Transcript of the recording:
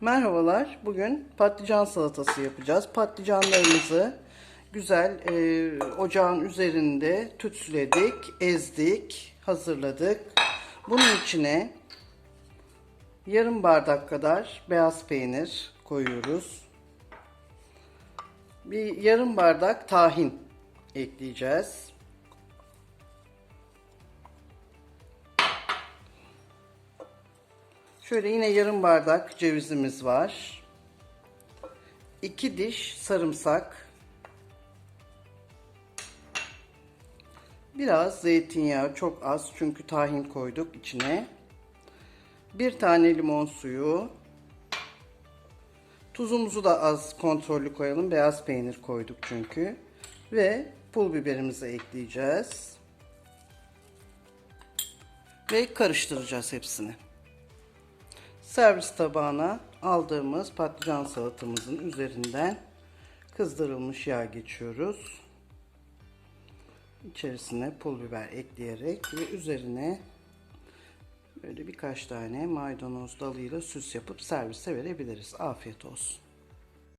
Merhabalar. Bugün patlıcan salatası yapacağız. Patlıcanlarımızı güzel e, ocağın üzerinde tütsüledik, ezdik, hazırladık. Bunun içine yarım bardak kadar beyaz peynir koyuyoruz. Bir yarım bardak tahin ekleyeceğiz. Şöyle yine yarım bardak cevizimiz var. 2 diş sarımsak. Biraz zeytinyağı çok az çünkü tahin koyduk içine. Bir tane limon suyu. Tuzumuzu da az kontrollü koyalım. Beyaz peynir koyduk çünkü. Ve pul biberimizi ekleyeceğiz. Ve karıştıracağız hepsini. Servis tabağına aldığımız patlıcan salatamızın üzerinden kızdırılmış yağ geçiyoruz. İçerisine pul biber ekleyerek ve üzerine böyle birkaç tane maydanoz dalıyla süs yapıp servise verebiliriz. Afiyet olsun.